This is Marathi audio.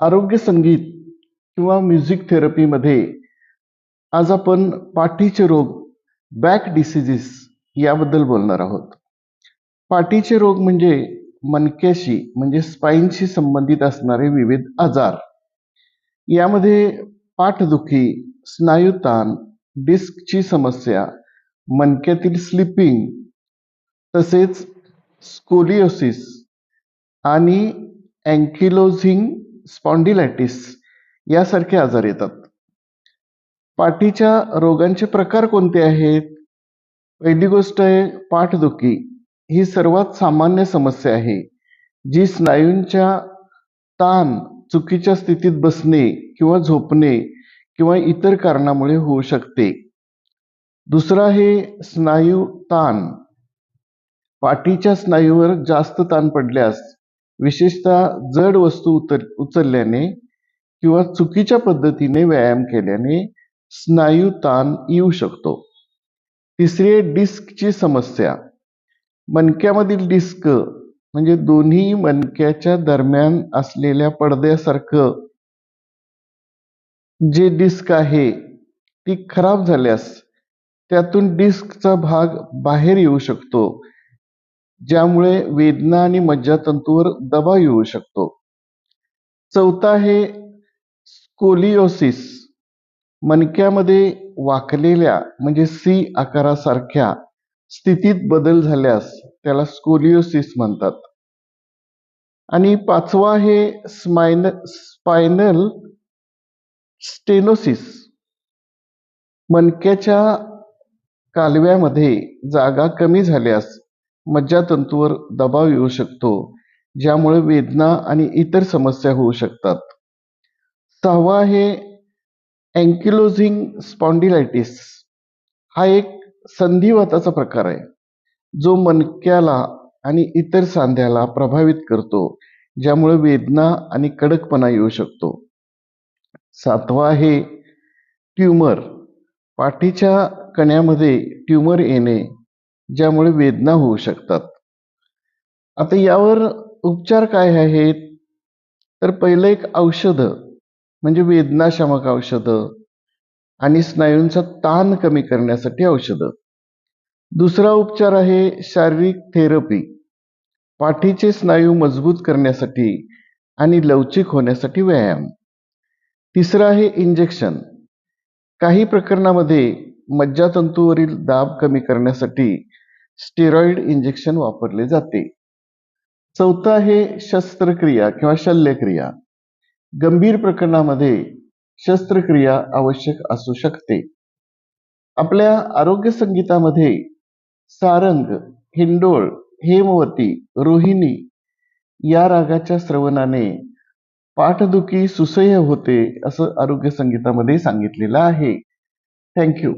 आरोग्य संगीत किंवा म्युझिक थेरपीमध्ये आज आपण पाठीचे रोग बॅक डिसिजेस याबद्दल बोलणार आहोत. पाठीचे रोग म्हणजे मणक्याशी म्हणजे स्पाईनशी संबंधित असणारे विविध आजार. यामध्ये पाठदुखी स्नायुताण डिस्कची समस्या मणक्यातील स्लिपिंग तसेच स्कोलिओसिस आणि अँकिलोझिंग स्पॉन्डिलायटिस यासारखे आजार येतात. पाठीच्या रोगांचे प्रकार कोणते आहेत? पहिली गोष्ट आहे पाठदुखी. ही सर्वात सामान्य समस्या आहे जी स्नायूंच्या ताण चुकीच्या स्थितीत बसणे किंवा झोपणे किंवा इतर कारणामुळे होऊ शकते. दुसरं आहे स्नायू ताण. पाठीच्या स्नायूवर जास्त ताण पडल्यास विशेषतः जड वस्तू उतर उचलल्याने किंवा चुकीच्या पद्धतीने व्यायाम केल्याने स्नायू ताण येऊ शकतो. तिसरी आहे डिस्कची समस्या. मणक्यामधील डिस्क म्हणजे दोन्ही मणक्याच्या दरम्यान असलेल्या पडद्यासारखं जे डिस्क आहे ती खराब झाल्यास त्यातून डिस्कचा भाग बाहेर येऊ शकतो. ज्यामुळे वेदना आणि मज्जातंतूवर दबाव येऊ शकतो. चौथा आहे स्कोलिओसिस. मणक्यामध्ये वाकलेल्या म्हणजे सी आकारासारख्या स्थितीत बदल झाल्यास त्याला स्कोलिओसिस म्हणतात. आणि पाचवा आहे स्मायन स्पायनल स्टेनोसिस. मणक्याच्या कालव्यामध्ये जागा कमी झाल्यास मज्जातंतूवर दबाव येऊ शकतो ज्यामुळे वेदना आणि इतर समस्या होऊ शकतात. सहावा आहे अँकिलोझिंग स्पॉन्डिलायटिस हा एक संधिवाताचा प्रकार आहे जो मणक्याला आणि इतर सांध्याला प्रभावित करतो ज्यामुळे वेदना आणि कडकपणा येऊ शकतो. सातवा आहे ट्यूमर. पाठीच्या कण्यामध्ये ट्यूमर येणे ज्यामुळे वेदना होऊ शकतात. आता यावर उपचार काय आहेत? तर पहिलं एक औषधं म्हणजे वेदनाशामक औषधं आणि स्नायूंचा ताण कमी करण्यासाठी औषधं. दुसरा उपचार आहे शारीरिक थेरपी. पाठीचे स्नायू मजबूत करण्यासाठी आणि लवचिक होण्यासाठी व्यायाम. तिसरं आहे इंजेक्शन. काही प्रकरणामध्ये मज्जातंतूवरील दाब कमी करण्यासाठी स्टेरॉइड इंजेक्शन वापरले जाते. चौथं आहे शस्त्रक्रिया किंवा शल्यक्रिया. गंभीर प्रकरणामध्ये शस्त्रक्रिया आवश्यक असू शकते. आपल्या आरोग्य संगीतामध्ये सारंग हिंडोळ हेमवती रोहिणी या रागाच्या श्रवणाने पाठदुखी सुसह्य होते असं आरोग्य संगीतामध्ये सांगितलेलं आहे. थँक्यू